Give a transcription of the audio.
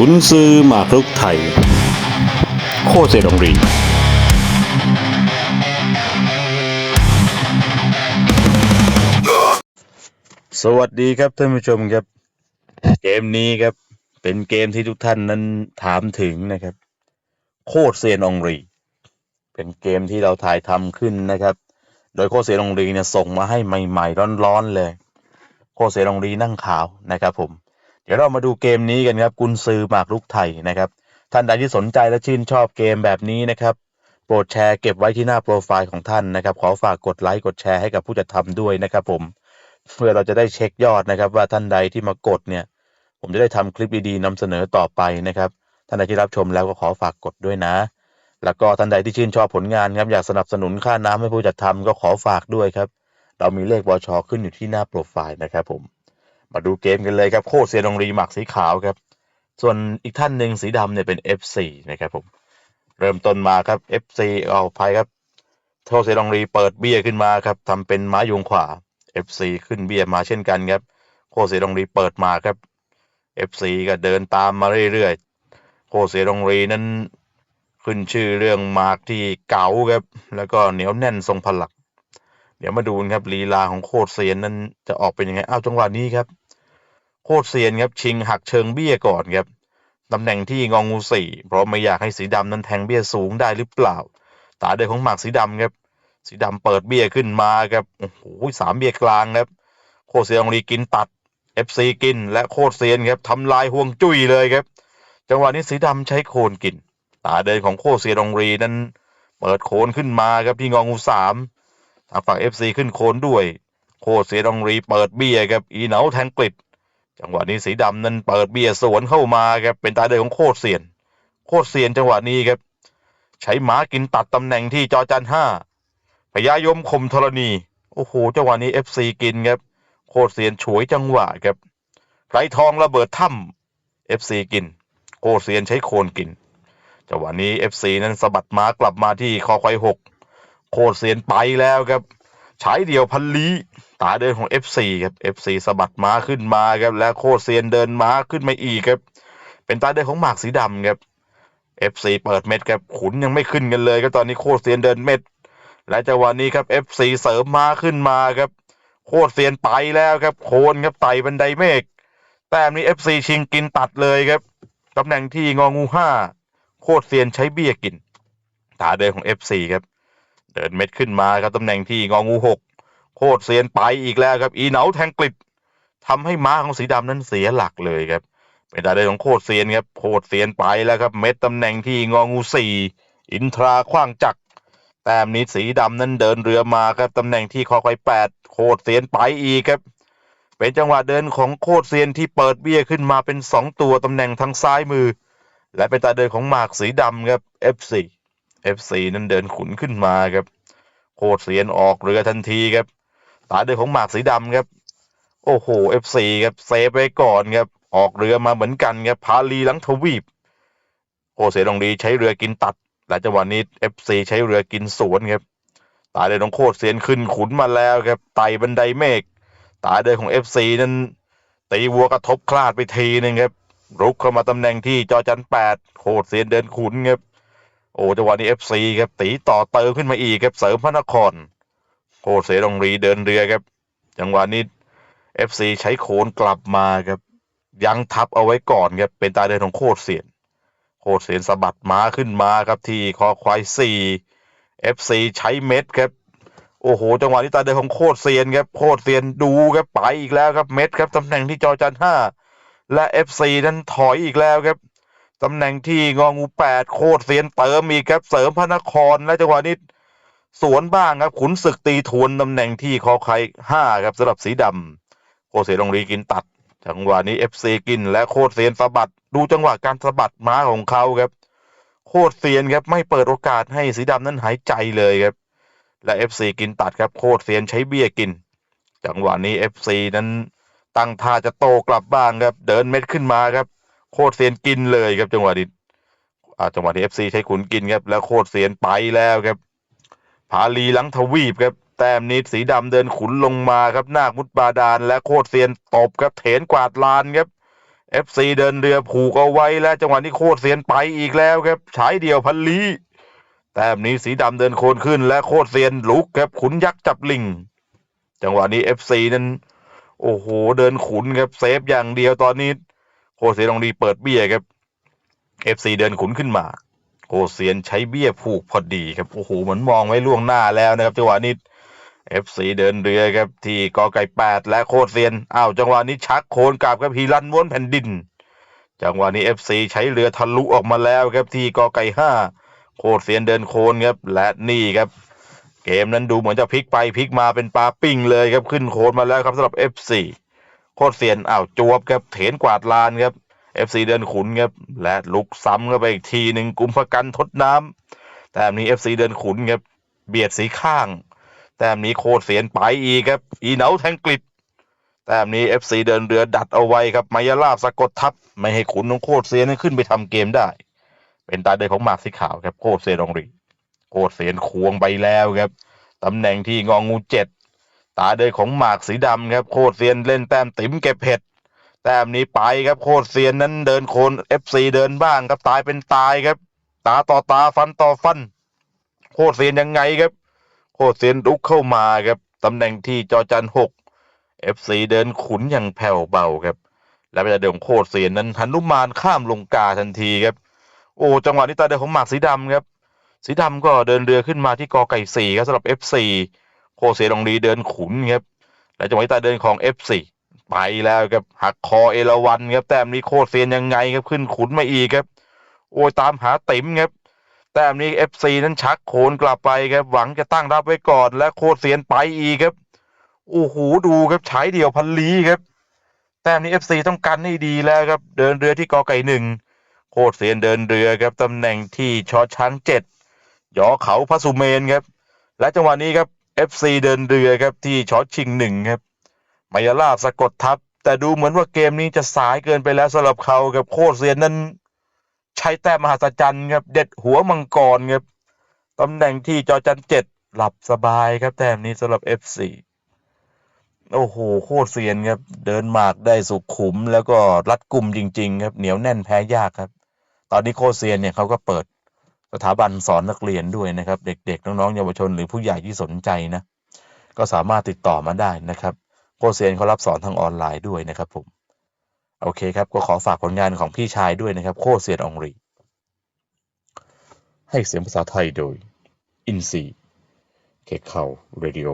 กุนซือหมากรุกไทย โคเซดองรี สวัสดีครับท่านผู้ชมครับ เกมนี้ครับ เป็นเกมที่ทุกท่านนั้นถามถึงนะครับ โคตรเซนองรี เป็นเกมที่เราถ่ายทำขึ้นนะครับ โดยโคเซนองรีเนี่ยส่งมาให้ใหม่ ๆ ร้อนๆเลย โคเซนองรีนั่งขาวนะครับผม เดี๋ยวเรามาดูเกมนี้กันครับกุนซือหมากรุกไทยนะครับ ท่านใดที่สนใจและชื่นชอบเกมแบบนี้นะครับ โปรดแชร์เก็บไว้ที่หน้าโปรไฟล์ของท่านนะครับ ขอฝากกดไลค์กดแชร์ให้กับผู้จัดทำด้วยนะครับ ผม เพื่อเราจะได้เช็คยอดนะครับ ว่าท่านใดที่มากดเนี่ย ผมจะได้ทำคลิปดีๆนำเสนอต่อไปนะครับ ท่านใดที่รับชมแล้วก็ขอฝากกดด้วยนะ แล้วก็ท่านใดที่ชื่นชอบผลงานครับอยากสนับสนุนค่าน้ำให้ผู้จัดทำก็ขอฝากด้วยครับ เรามีเลขบชอขึ้นอยู่ที่หน้าโปรไฟล์นะครับผม มาดูเกมกันเลยครับโคตรเซียนองรีหมักสีขาวครับ ส่วนอีกท่านหนึ่งสีดำเนี่ยเป็น F4 นะครับผมเริ่มต้นมาครับ F4 เอาภัยครับโทเซดองรีเปิดเบี้ยขึ้นมาครับทำเป็นม้าโยงขวา F4 ขึ้นเบี้ยมาเช่นกันครับโคเซดองรีเปิดมาครับ F4 ก็เดินตามมาเรื่อยๆโคเซดองรีนั้นขึ้นชื่อเรื่องมากที่เก๋าครับ แล้วก็เหนียวแน่นทรงพลังเดี๋ยวมาดูนครับลีลาของโคตรเซียนนั้นจะออกเป็นยังไงอ้าวจังหวะนี้ครับ โคตรเซียนครับชิงหักเชิงเบี้ยก่อนครับตำแหน่งที่งองูสี่เพราะไม่อยากให้สีดำนั้นแทงเบี้ยสูงได้หรือเปล่า ตาเดินของหมากสีดำครับ สีดำเปิดเบี้ยขึ้นมาครับโอ้โหสามเบี้ยกลางครับโคตรเซียนองรีกินตัด FC กิน และโคตรเซียนครับทำลายห่วงจุ้ยเลยครับ จังหวะนี้สีดำใช้โคนกิน ตาเดินของโคตรเซียนองรีนั้น เปิดโคนขึ้นมาครับที่งองูสามทางฝั่ง FC ขึ้นโคนด้วย โคตรเซียนองรีเปิดเบี้ยครับอีเหนาแทงกลิด จังหวะนี้สีดำนั้นเปิดเบียร์สวนเข้ามาครับเป็นตาเดินของโคตรเซียน โคตรเซียนจังหวะนี้ครับ ใช้หมากินตัดตำแหน่งที่จอจันห้าพญายมคมธรณี โอ้โหจังหวะนี้เอฟซีกินครับ โคตรเซียนฉวยจังหวะครับไกรทองระเบิดถ้ำเอฟซีกิน โคตรเซียนใช้โคนกินจังหวะนี้เอฟซีนั้นสะบัดม้ากลับมาที่คอควายหกโคตรเซียนไปแล้วครับ ฉายเดี่ยวพันลีตาเดินของ FC ครับ FC สะบัดม้าขึ้นมาครับ และโคตรเซียนเดินม้าขึ้นมาอีกครับ เป็นตาเดินของหมากสีดำครับ FC เปิดเม็ดครับขุนยังไม่ขึ้นกันเลยครับตอนนี้โคตรเซียนเดินเม็ด และจังหวะนี้ครับ FC เสริมม้าขึ้นมาครับโคตรเซียนไปแล้วครับ โคนครับไต่บันไดเมฆแต้มนี้ FC ชิงกินตัดเลยครับตำแหน่งที่งองูห้าโคตรเซียนใช้เบี้ยกินตาเดินของ FC ครับ เดินเม็ดขึ้นมาครับตำแหน่งที่งองูหกโคตรเซียนไปอีกแล้วครับ อีเหนาแทงกลิดทำให้ม้าของสีดำนั้นเสียหลักเลยครับ เป็นตาเดินของโคตรเซียนครับโคตรเซียนไปแล้วครับ เม็ดตำแหน่งที่งองูสี่อินทราขว้างจักรแต้มนี้สีดำนั้นเดินเรือมาครับตำแหน่งที่คอควายแปดโคตรเซียนไปอีกครับ เป็นจังหวะเดินของโคตรเซียนที่เปิดเบี้ยขึ้นมาเป็นสองตัวตำแหน่งทางซ้ายมือ และเป็นตาเดินของหมากสีดำครับ F4 F4 นั้นเดินขุนขึ้นมาครับ โคตรเซียนออกเรือทันทีครับตาเดินของหมากสีดำครับ โอ้โห F4 ครับเซฟไว้ก่อนครับ ออกเรือมาเหมือนกันครับพาลีหลังทวีปโคเสดองดีใช้เรือกินตัดและจังหวะนี้ FC ใช้เรือกินสวนครับตาเดินของโคตรเซียนขึ้นขุนมาแล้วครับไต่บันไดเมฆตาเดินของ FC นั้นตีวัวกระทบคลาดไปทีหนึงครับรุกเข้ามาตำแหน่งที่จอจันแปดโคตรเซียนเดินขุนครับ โอ้จังหวะนี้ FC ครับตีต่อเติมขึ้นมาอีกครับเสริมพระนครโคตรเสดองรีเดินเรือครับ จังหวะนี้ FC ใช้โขนกลับมาครับยังทับเอาไว้ก่อนครับเป็นตาเดินของโคตรเสียนโคตรเสียนสะบัดม้าขึ้นมาครับที่คอควายสี่ FC ใช้เม็ดครับโอ้โห จังหวะนี้ตาเดินของโคตรเซียนครับโคตรเซียนดูครับไปอีกแล้วครับเม็ดครับตำแหน่งที่จอจันห้าและ FC นั้นถอยอีกแล้วครับ ตำแหน่งที่งองูแปดโคตรเซียนเติมอีกครับเสริมพระนครและจังหวะนี้สวนบ้างครับขุนศึกตีทวนตำแหน่งที่คอไข่ห้าครับสำหรับสีดำโคตรเซียลงรีกินตัด จังหวะนี้เอฟซีกินและโคตรเซียนสะบัดดูจังหวะการสะบัดม้าของเขาครับ โคตรเซียนครับไม่เปิดโอกาสให้สีดำนั้นหายใจเลยครับ และเอฟซีกินตัดครับโคตรเซียนใช้เบี้ยกิน จังหวะนี้เอฟซีนั้นตั้งท่าจะโตกลับบ้างครับเดินเม็ดขึ้นมาครับ โคตรเซียนกินเลยครับจังหวะนี้อ่าจังหวะที่เอฟซีใช้ขุนกินครับแล้วโคตรเซียนไปแล้วครับผาลีหลังทวีปครับแต้มนี้สีดำเดินขุนลงมาครับนาคมุดบาดาลและโคตรเซียนตบครับเถนกวาดลานครับ FC เดินเรือผูกเอาไว้แล้วจังหวะนี้โคตรเซียนไปอีกแล้วครับฉายเดียวพันลีแต้มนี้สีดำเดินโคนขึ้นและโคตรเซียนลุกครับขุนยักษ์จับลิง จังหวะนี้ FC นั้น โอ้โห เดินขุนครับเซฟอย่างเดียวตอนนี้ โคเซียนองดีเปิดเบี้ยครับ FC เดินขุนขึ้นมาโคเซียนใช้เบี้ยผูกพอดีครับโอ้โหเหมือนมองไว้ล่วงหน้าแล้วนะครับจังหวะนี้ FC เดินเรือครับที่กอไก่แปดและโคเซียนอ้าวจังหวะนี้ชักโคนกลับครับฮีรันม้วนแผ่นดิน จังหวะนี้ FC ใช้เรือทะลุออกมาแล้วครับที่กอไก่ห้าโคเซียนเดินโคนครับและนี่ครับเกมนั้นดูเหมือนจะพลิกไปพลิกมาเป็นปลาปิ้งเลยครับขึ้นโคนมาแล้วครับสำหรับ FC โคตรเซียนอ้าวจวบครับเถนกวาดลานครับ FC เดินขุนครับและลุกซ้ำเข้าไปอีกทีหนึ่งกุมภกันทดน้ำแต่นี้ FC เดินขุนครับเบียดสีข้าง แต้มนี้โคตรเสียนไปอีกครับ อีเหนาแทงกลิดแต้มนี้ FC เดินเรือดัดเอาไว้ครับมายาลาบสะกดทับไม่ให้ขุนของโคตรเสียนขึ้นไปทำเกมได้ เป็นตาเดินของหมากสีขาวครับโคตรเสียนองรีโคตรเสียนควงไปแล้วครับตำแหน่งที่งองงูเจ็ด ตาเดินของหมากสีดำครับโคตรเสียนเล่นแต้มติ๋มเก็บเห็ดแต้มนี้ไปครับโคตรเสียนนั้นเดินโคน FC เดินบ้างครับตายเป็นตายครับ ตาต่อตาฟันต่อฟัน โคตรเสียนยังไงครับ โคตรเซียนลุกเข้ามาครับตำแหน่งที่จอจันหก FC เดินขุนอย่างแผ่วเบาครับ และเป็นเดินของโคตรเซียนนั้นหันุมานข้ามลงกาทันทีครับ โอ้จังหวะนี้ตาเดินของหมากสีดำครับ สีดำก็เดินเรือขึ้นมาที่กอไก่สี่ครับสำหรับ F4 โคเซียนลงดีเดินขุนครับและจังหวะนี้ตาเดินของ F4 ไปแล้วครับหักคอเอราวันครับแต้มนี้โคเซียนยังไงครับขึ้นขุนมาอีกครับ โอ้ยตามหาติ๋มครับแต้มนี้ FC นั้นชักโขนกลับไปครับหวังจะตั้งรับไว้ก่อนและโคเสียนไปอีกครับโอ้โหดูครับใช้เดี่ยวพันลีครับแต้มนี้ FC ต้องกันให้ดีแล้วครับ เดินเรือที่กอไก่หนึ่งโคตรเสียนเดินเรือครับตำแหน่งที่ชอช้างเจ็ดยอเขาพระสุเมนครับ และจังหวะนี้ครับ FC เดินเรือครับที่ชอชิงหนึ่งครับมายาลาสะกดทับ แต่ดูเหมือนว่าเกมนี้จะสายเกินไปแล้วสำหรับเขากับโคตรเสียนนั้น ใช้แต้มมหัศจรรย์ครับ เด็ดหัวมังกรครับตำแหน่งที่จอจันเจ็ดหลับสบายครับแต้มนี้สำหรับ F4 โอ้โหโคตรเซียนครับ เดินหมากได้สุขุม แล้วก็รัดกลุ่มจริง ๆ ครับเหนียวแน่นแพ้ยากครับ ตอนนี้โคตรเซียนเนี่ยเขาก็เปิด สถาบันสอนนักเรียนด้วยนะครับ เด็กๆน้องๆเยาวชนหรือผู้ใหญ่ที่สนใจนะก็สามารถติดต่อมาได้นะครับโคเซียนเขารับสอนทางออนไลน์ด้วยนะครับผมโอเคครับก็ขอฝากผลงานของพี่ชายด้วยนะครับ โคเซียนอองรี ให้เสียงภาษาไทยโดย อินซีเคเขาเรดิโอ